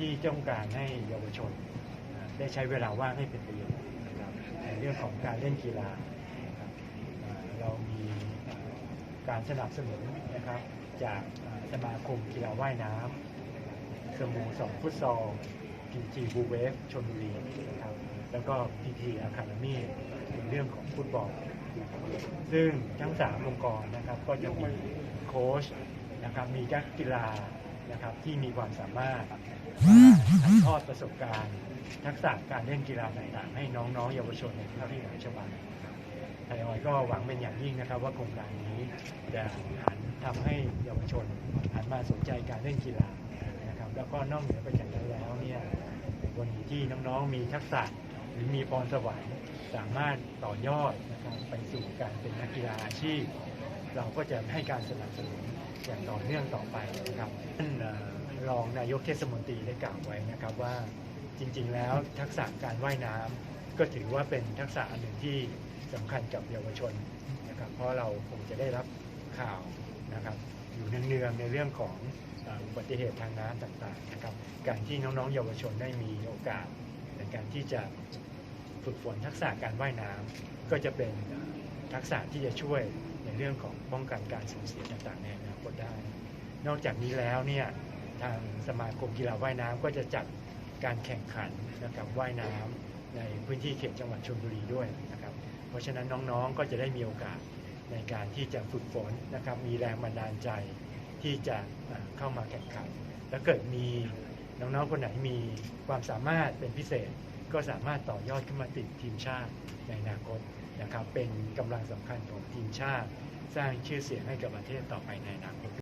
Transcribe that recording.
ที่ต้องการให้เยาวชนได้ใช้เวลาว่างให้เป็นประโยชน์นะครับในเรื่องของการเล่นกีฬาเรามีการสนับสนุนนะครับจากสมาคมกีฬาว่ายน้ำสโมสรฟุตซอลพีทีบูเวฟชลบุรีนะครับแล้วก็พีทีอะคาเดมี่ในเรื่องของฟุตบอล ซึ่งทั้งสามองค์กรนะครับก็จะมีโค้ชนะครับมีนักกีฬา นะครับที่มีความสามารถถ่ายทอดประสบการณ์ทักษะการเล่นกีฬาต่างๆให้น้องๆเยาวชนในเท่าที่หลายจังหวัดไทยออยก็หวังเป็นอย่างยิ่งนะครับ ว่าโครงการนี้จะหันทำให้เยาวชนหันมาสนใจการเล่นกีฬานะครับ แล้วก็นอกเหนือไปจากนั้นแล้วเนี่ยวันที่น้องๆมีทักษะหรือมีพรสวรรค์สามารถต่อยอดนะครับไปสู่การเป็นนักกีฬาอาชีพ เราก็จะให้การสนับสนุนอย่างต่อเนื่องต่อไปนะครับท่านรองนายกเทศมนตรีได้กล่าวไว้นะครับว่าจริงๆ แล้วทักษะการว่ายน้ำก็ถือว่าเป็นทักษะอันหนึ่งที่สำคัญกับเยาวชนนะครับเพราะเราคงจะได้รับข่าวนะครับอยู่เนืองๆในเรื่องของอุบัติเหตุทางน้ำต่างๆนะครับการที่น้องๆ เยาวชนได้มีโอกาสในการที่จะฝึกฝนทักษะการว่ายน้ำก็จะเป็นทักษะที่จะช่วย เรื่องของป้องกันการสูญเสียต่างๆในอนาคตได้ นอกจากนี้แล้วเนี่ยทางสมาคมกีฬาว่ายน้ำก็จะจัดการแข่งขันนะครับว่ายน้ำในพื้นที่เขตจังหวัดชลบุรีด้วยนะครับ เพราะฉะนั้นน้องๆก็จะได้มีโอกาสในการที่จะฝึกฝนนะครับ มีแรงบันดาลใจที่จะเข้ามาแข่งขัน แล้วเกิดมีน้องๆคนไหนมีความสามารถเป็นพิเศษ ก็สามารถต่อยอดขึ้นมาติดทีมชาติในอนาคตนะครับ เป็นกำลังสำคัญของทีมชาติ สร้างชื่อเสียงให้กับประเทศต่อไปในอนาคต